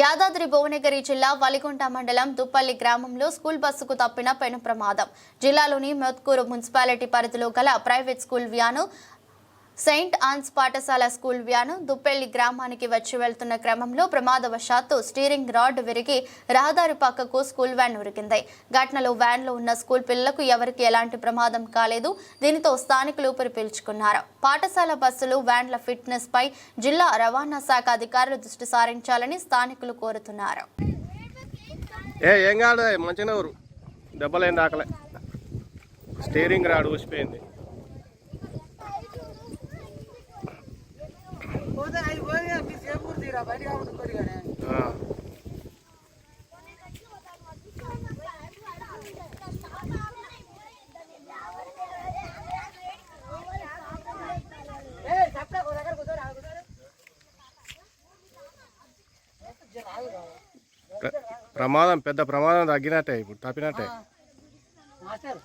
యాదాద్రి భువనగిరి జిల్లా వలిగొండ మండలం దుప్పల్లి గ్రామంలో స్కూల్ బస్సుకు తప్పిన పెను ప్రమాదం. జిల్లాలోని మెత్కూరు మున్సిపాలిటీ పరిధిలో గల private school van Saint Ann's పాఠశాల స్కూల్ వ్యాను దుప్పెల్లి గ్రామానికి వచ్చి వెళ్తున్న క్రమంలో ప్రమాదవశాత్తు స్టీరింగ్ రాడ్ విరిగి రహదారి పక్కకు స్కూల్ వ్యాన్ ఉరికింది. ఘటనలో వ్యాన్లో ఉన్న స్కూల్ పిల్లలకు ఎవరికి ఎలాంటి ప్రమాదం కాలేదు. దీనితో స్థానికులు ఊపిరి పీల్చుకున్నారు. పాఠశాల బస్సులు వ్యాన్ల ఫిట్నెస్ పై జిల్లా రవాణా శాఖ అధికారులు దృష్టి సారించాలని స్థానికులు కోరుతున్నారు. ఏ ఏం కాదు మంచిగా ఊరు. దెబ్బలేం దాకలే స్టీరింగ్ రాడు ఊసిపోయింది. ప్రమాదం పెద్ద ప్రమాదం తగ్గినట్టే ఇప్పుడు తప్పినట్టే. మాస్టర్.